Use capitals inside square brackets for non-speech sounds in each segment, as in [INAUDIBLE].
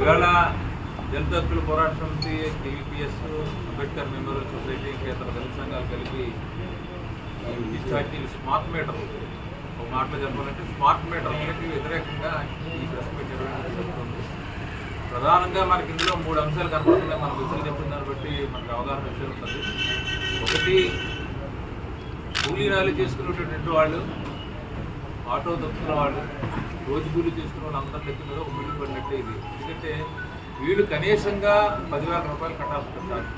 ఇవాళ దళిత హక్కుల పోరాట సమితి టీవీపీఎస్ అంబేద్కర్ మెమోరియల్ సొసైటీ కేంద్ర దళిత సంఘాలు కలిపి ఈ స్మార్ట్ మీటర్ ఒక మాటలో చెప్పాలంటే స్మార్ట్ మీటర్లకి వ్యతిరేకంగా ఈ ప్రెస్ మీట్ జరుగుతుంది. ప్రధానంగా మనకి ఇందులో మూడు అంశాలు కనపడుతున్నాయి. మన విషయాలు చెప్పిన దాన్ని బట్టి మనకు అవగాహన వచ్చి ఉంటుంది. ఒకటి కూలీనాలు చేసుకునేటటువంటి వాళ్ళు ఆటో దొక్కుతున్న వాళ్ళు రోజు కూలీ చేసుకున్న వాళ్ళు అందరి నెత్తి మీద ఒక మిడిల్ పడినట్టే ఇది. ఎందుకంటే వీళ్ళు కనీసంగా పదివేల రూపాయలు కట్టాల్సి ఉంటుంది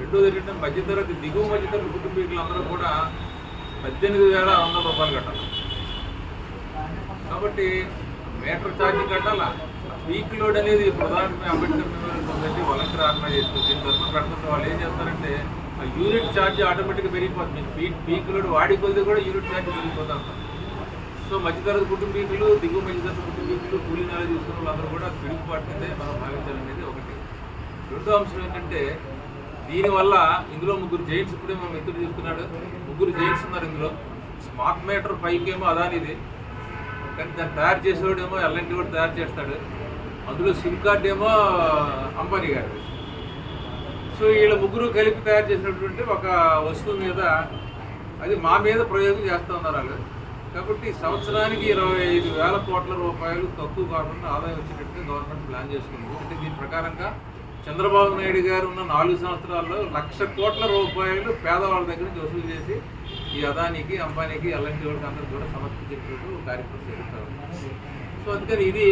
రెండోది ఏంటంటే మధ్యతరగతి దిగువ మధ్యతరగతి కుటుంబీకులందరూ కూడా పద్దెనిమిది వేల వందల రూపాయలు కట్టాలి. కాబట్టి మీటర్ ఛార్జీ కట్టాలా? పీక్ లోడ్ అనేది ప్రధానమైన Ambedkar memorial society volunteer organisation దీని తరఫున పెడుతుంటే వాళ్ళు ఏం చేస్తారంటే ఆ యూనిట్ ఛార్జ్ ఆటోమేటిక్గా పెరిగిపోతుంది. పీక్ పీక్ లోడ్ వాడి కొద్ది కూడా యూనిట్ ఛార్జ్ పెరిగిపోతుంది ఉంటుంది సో మధ్యతరగతి కుటుంబీకులు దిగువ మధ్యతరగతి కుటుంబీకులు కూలీ నెల తీసుకున్న వాళ్ళందరూ కూడా పిడుగుపాటు మనం భావించాలనేది ఒకటి. రెండో అంశం ఏంటంటే దీనివల్ల ఇందులో ముగ్గురు జైంట్స్ ఇప్పుడే మా మిత్రుడు చెప్తున్నాడు. ముగ్గురు జైంట్స్ ఉన్నారు ఇందులో. స్మార్ట్ మీటర్ పైకేమో అదానిది కానీ దాన్ని తయారు చేసేవాడేమో ఎల్ఎన్టీ కూడా తయారు చేస్తాడు. అందులో సిమ్ కార్డ్ ఏమో అంబానీ గారు. సో వీళ్ళ ముగ్గురు కలిపి తయారు చేసినటువంటి ఒక వస్తువు మీద అది మా మీద ప్రయోగం చేస్తూ ఉన్నారు వాళ్ళు. కాబట్టి సంవత్సరానికి ఇరవై ఐదు వేల కోట్ల రూపాయలు తక్కువ కాకుండా ఆదాయం వచ్చేటట్టుగా గవర్నమెంట్ ప్లాన్ చేసుకుంది. అంటే దీని ప్రకారంగా చంద్రబాబు నాయుడు గారు ఉన్న నాలుగు సంవత్సరాల్లో లక్ష కోట్ల రూపాయలు పేదవాళ్ళ దగ్గర నుంచి వసూలు చేసి ఈ అదానికి అంబానీకి అలాంటి వాళ్ళకి అందరికీ కూడా సమర్పించేటట్టు కార్యక్రమం జరుగుతారు సో అందుకని ఇది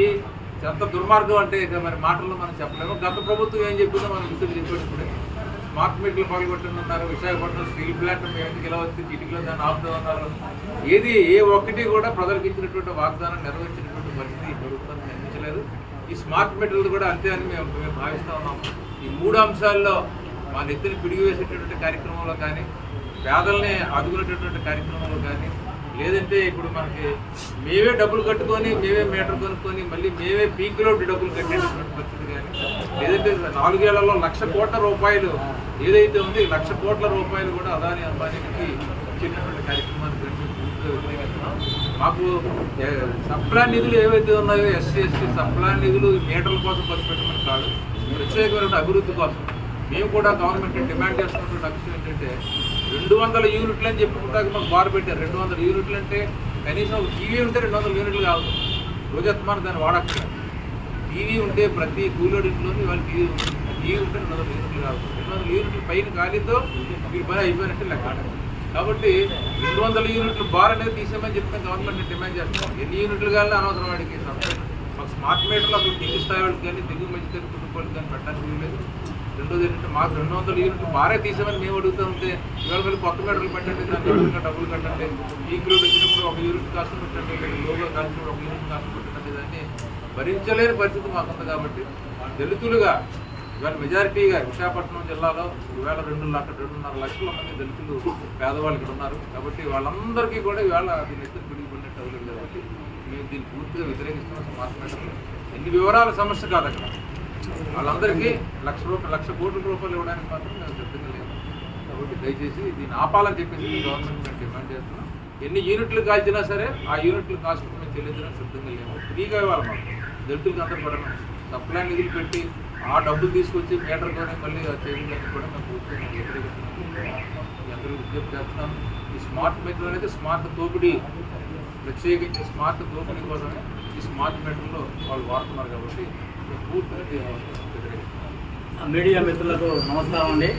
ఎంత దుర్మార్గం అంటే ఇక మరి మాటల్లో మనం చెప్పలేము. గత ప్రభుత్వం ఏం చెప్పిందో మనం గుర్తు చెప్పాడు స్మార్ట్ మీటర్లు పాల్గొంటున్నారు విశాఖపట్నం స్టీల్ ప్లాంట్ మేము ఎందుకు ఇలా వచ్చి చిటికలో దాన్ని ఆపుతూ ఉన్నారు ఏది ఏ ఒక్కటి కూడా ప్రజలకు ఇచ్చినటువంటి వాగ్దానం నెరవేర్చినటువంటి పరిస్థితి ఈ ప్రభుత్వం అందించలేదు ఈ స్మార్ట్ మీటర్లు కూడా అంతే అని మేము మేము భావిస్తూ ఉన్నాం. ఈ మూడు అంశాల్లో మా నెత్తిని పిడిగి వేసేటటువంటి కార్యక్రమంలో కానీ పేదల్ని ఆదుకునేటటువంటి కార్యక్రమంలో కానీ లేదంటే ఇప్పుడు మనకి మేమే డబ్బులు కట్టుకొని మేమే మీటర్ కొనుక్కొని మళ్ళీ మేమే పీక్లో డబ్బులు కట్టేటటువంటి పరిస్థితి కానీ లేదంటే నాలుగేళ్ళలో లక్ష కోట్ల రూపాయలు ఏదైతే ఉంది లక్ష కోట్ల రూపాయలు కూడా అదాని అంబానీకి ఇచ్చినటువంటి కార్యక్రమాన్ని గురించి మాకు సప్లా నిధులు ఏవైతే ఉన్నాయో ఎస్సీ ఎస్టీ సప్లా నిధులు మీటర్ల కోసం ఖర్చు పెట్టమని కాదు ప్రత్యేకమైన అభివృద్ధి కోసం. మేము కూడా గవర్నమెంట్ డిమాండ్ చేస్తున్నటువంటి అంశం ఏంటంటే రెండు వందల యూనిట్లు అని చెప్పుకుంటాక మాకు బారు పెట్టారు. రెండు వందల యూనిట్లు అంటే కనీసం ఒక టీవీ ఉంటే రెండు వందల యూనిట్లు కాదు. రోజత్మాన్ దాన్ని వాడక్కర్లేదు. టీవీ ఉంటే ప్రతి కూలోడింట్లోనూ ఇవాళ టీవీ ఉంటుంది టీవీ ఉంటే రెండు వందల యూనిట్లు కాదు. రెండు వందల యూనిట్లు పైన గాలితో మీరు పని అయిపోయినట్టు లెక్క. కాబట్టి రెండు వందల యూనిట్లు బార్ అనేది తీసేమని చెప్తాం గవర్నమెంట్ డిమాండ్ చేస్తాం ఎన్ని యూనిట్లు కావాలని అనవసరం వాడికి. స్మార్ట్ మీటర్లు అసలు దిగు స్థాయి వాళ్ళకి కానీ దిగు మంచి తరగతి కుటుంబాలకు కానీ పెట్టడానికి వీల్లేదు రెండోది ఏంటంటే మాకు రెండు వందల యూనిట్లు బారే తీసామని మేము అడుగుతూ ఉంటే ఇవాళ మళ్ళీ కొత్త మీటర్లు పెట్టండి దాని అడుగుతున్న డబ్బులు కట్టండి. ఈ వచ్చినప్పుడు ఒక యూనిట్ కాస్ట్ పెట్టండి లోగా కాల్చినప్పుడు ఒక యూనిట్ కాస్ట్ పెట్టండి దాన్ని భరించలేని పరిస్థితి మాకుంది కాబట్టి దళితులుగా ఇవాళ మెజారిటీగా విశాఖపట్నం జిల్లాలో ఈవేళ రెండు లక్ష రెండున్నర లక్షల మంది దళితులు పేదవాళ్ళు ఇక్కడ ఉన్నారు. కాబట్టి వాళ్ళందరికీ కూడా ఇవాళ దీని ఎత్తున పిడిగిపడినట్టు అవ్వలేదు కాబట్టి మేము దీన్ని పూర్తిగా వ్యతిరేకిస్తున్నాం. మాట్లాడటం ఎన్ని వివరాల సమస్య కాదు అక్కడ. వాళ్ళందరికీ లక్ష రూపాయలు లక్ష కోట్ల రూపాయలు ఇవ్వడానికి మాత్రం మేము సిద్ధంగా లేము. కాబట్టి దయచేసి దీన్ని ఆపాలని చెప్పేసి గవర్నమెంట్ మేము డిమాండ్ చేస్తున్నాం. ఎన్ని యూనిట్లు కాల్చినా సరే ఆ యూనిట్లు కాస్ట్ మేము చెల్లించడానికి సిద్ధంగా లేము. ఫ్రీగా ఇవ్వాలి మాకు. దళితులకు అందరూ కూడా సప్లై నిధులు పెట్టి ఆ డబ్బులు తీసుకొచ్చి మీటర్తోనే మళ్ళీ చేయడానికి కూడా మేము అందరూ విజ్ఞప్తి చేస్తున్నాం. ఈ స్మార్ట్ మీటర్ అనేది స్మార్ట్ దోపిడీ ప్రత్యేకించి స్మార్ట్ దోపిడీ కోసమే ఈ స్మార్ట్ మీటర్లో వాళ్ళు వాడుతున్నారు కాబట్టి పూర్తిగా మీడియా మిత్రులకు నమస్కారం అండి.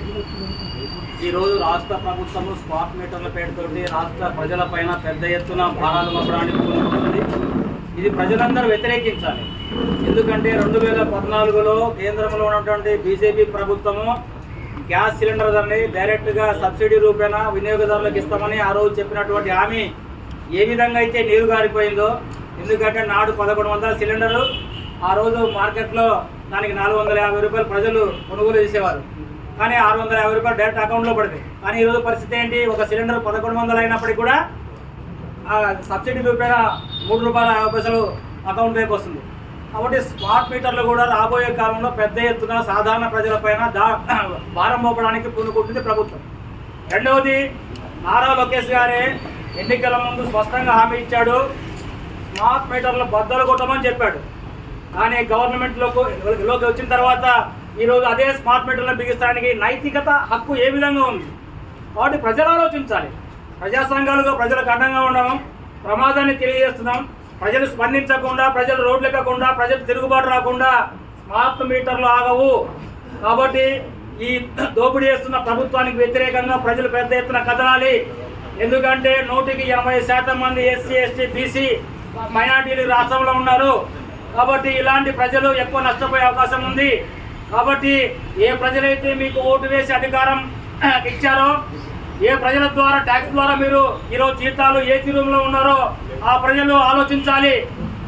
ఈరోజు రాష్ట్ర ప్రభుత్వము స్మార్ట్ మీటర్ల పేరుతోటి రాష్ట్ర ప్రజలపైన పెద్ద ఎత్తున భారాలు మప్పడానికి ఇది ప్రజలందరూ వ్యతిరేకించాలి. ఎందుకంటే రెండు వేల పద్నాలుగులో కేంద్రంలో ఉన్నటువంటి బీజేపీ ప్రభుత్వము గ్యాస్ సిలిండర్ ధరని డైరెక్ట్గా సబ్సిడీ రూపేణ వినియోగదారులకు ఇస్తామని ఆ రోజు చెప్పినటువంటి హామీ ఏ విధంగా అయితే నీరు గారిపోయిందో ఎందుకంటే నాడు పదకొండు వందల సిలిండరు ఆ రోజు మార్కెట్లో దానికి నాలుగు వందల యాభై రూపాయలు ప్రజలు కొనుగోలు చేసేవారు. కానీ ఆరు వందల యాభై రూపాయలు డైరెక్ట్ అకౌంట్లో పడతాయి కానీ ఈరోజు పరిస్థితి ఏంటి? ఒక సిలిండర్ పదకొండు వందలు అయినప్పటికీ కూడా సబ్సిడీ రూపాయల మూడు రూపాయల యాభై పైసలు అకౌంట్లోకి వస్తుంది. కాబట్టి స్మార్ట్ మీటర్లు కూడా రాబోయే కాలంలో పెద్ద ఎత్తున సాధారణ ప్రజలపైన దా భారం మోపడానికి పూనుకుంటుంది ప్రభుత్వం. రెండవది నారా లోకేష్ గారే ఎన్నికల ముందు స్పష్టంగా హామీ ఇచ్చాడు. స్మార్ట్ మీటర్లు బద్దలు కొట్టమని చెప్పాడు. కానీ గవర్నమెంట్లోకి లోకి వచ్చిన తర్వాత ఈరోజు అదే స్మార్ట్ మీటర్లను బిగిస్తానికి నైతికత హక్కు ఏ విధంగా ఉంది? కాబట్టి ప్రజలు ఆలోచించాలి. ప్రజా సంఘాలుగా ప్రజలకు అండంగా ఉండడం ప్రమాదాన్ని తెలియజేస్తున్నాం. ప్రజలు స్పందించకుండా ప్రజలు రోడ్లు ఎక్కకుండా ప్రజలు తిరుగుబాటు రాకుండా స్మార్ట్ మీటర్లు ఆగవు. కాబట్టి ఈ [CLEARS THROAT] దోపిడీ చేస్తున్న ప్రభుత్వానికి వ్యతిరేకంగా ప్రజలు పెద్ద ఎత్తున కదలాలి. ఎందుకంటే నూటికి ఎనభై శాతం మంది ఎస్సీ ఎస్టీ బీసీ మైనార్టీలు రాష్ట్రంలో ఉన్నారు. కాబట్టి ఇలాంటి ప్రజలు ఎక్కువ నష్టపోయే అవకాశం ఉంది. కాబట్టి ఏ ప్రజలైతే మీకు ఓటు వేసి అధికారం [CLEARS THROAT] ఇచ్చారో ఏ ప్రజల ద్వారా ట్యాక్స్ ద్వారా మీరు ఈరోజు జీతాలు ఏ రూమ్లో ఉన్నారో ఆ ప్రజలు ఆలోచించాలి.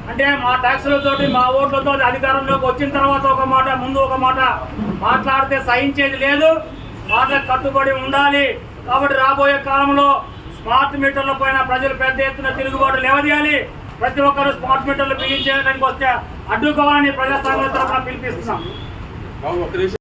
అంటే మా ట్యాక్సులతోటి మా ఓట్లతో అధికారంలోకి వచ్చిన తర్వాత ఒక మాట ముందు ఒక మాట. మాట్లాడితే సహించేది లేదు మాటలకు కట్టుబడి ఉండాలి. కాబట్టి రాబోయే కాలంలో స్మార్ట్ మీటర్ల పైన ప్రజలు పెద్ద ఎత్తున తిరుగుబాటు లేవదీయాలి. ప్రతి ఒక్కరు స్మార్ట్ మీటర్లు బిగించేయడానికి వస్తే అడ్డుకోవాలని ప్రజా తరఫున పిలిపిస్తున్నాం.